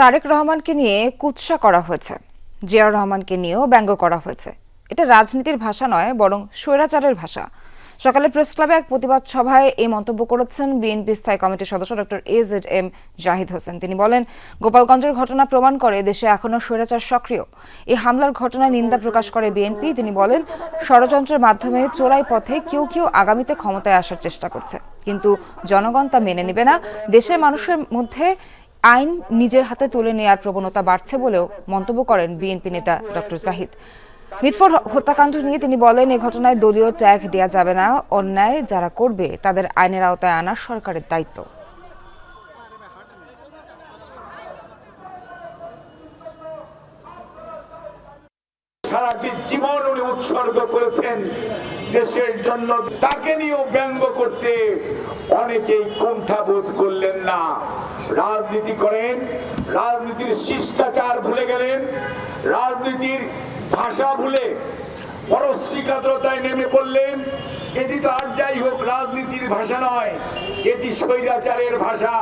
তারেক রহমানকে নিয়ে কুৎসা করা হয়েছে, জিয়াউর রহমানকে নিয়েও ব্যঙ্গ করা হয়েছে। এটা রাজনীতির ভাষা নয়, বরং স্বৈরাচারের ভাষা। সকালে প্রেস ক্লাবে এক প্রতিবাদ সভায় এই মন্তব্য করেছেন বিএনপি স্থায়ী কমিটির সদস্য doctor A Z M Zahid Hossain. তিনি বলেন, গোপালগঞ্জের ঘটনা প্রমাণ করে দেশে এখনও স্বৈরাচার সক্রিয়। এই হামলার ঘটনায় নিন্দা প্রকাশ করে বিএনপি। তিনি বলেন, ষড়যন্ত্রের মাধ্যমে চোরাই পথে কেউ কেউ আগামীতে ক্ষমতায় আসার চেষ্টা করছে। কিন্তু জনগণ তা মেনে নেবে না। দেশের মানুষের মধ্যে আইন নিজের হাতে তুলে নেওয়ার প্রবণতা বাড়ছে বলেও মন্তব্য করেন বিএনপি নেতা ডক্টর জাহিদ। মিটফোর্ড হত্যাকাণ্ড নিয়ে তিনি বলেন, এ ঘটনায় দলীয় ট্যাগ দেওয়া যাবে না, অন্যায় যারা করবে তাদের আইনের আওতায় আনা সরকারের দায়িত্ব। জীবন উনি উৎসর্গ করেছেন দেশের জন্য, তাকে নিয়েও ব্যঙ্গ করতে অনেকেই কুণ্ঠাবোধ করলেন না। রাজনীতি করেন, রাজনীতির শিষ্টাচার ভুলে গেলেন, রাজনীতির ভাষা ভুলে পরশ্রীকাতরতায় নেমে পড়লেন। এটি তো আর যাই হোক, রাজনীতির ভাষা নয়, এটি স্বৈরাচারের ভাষা।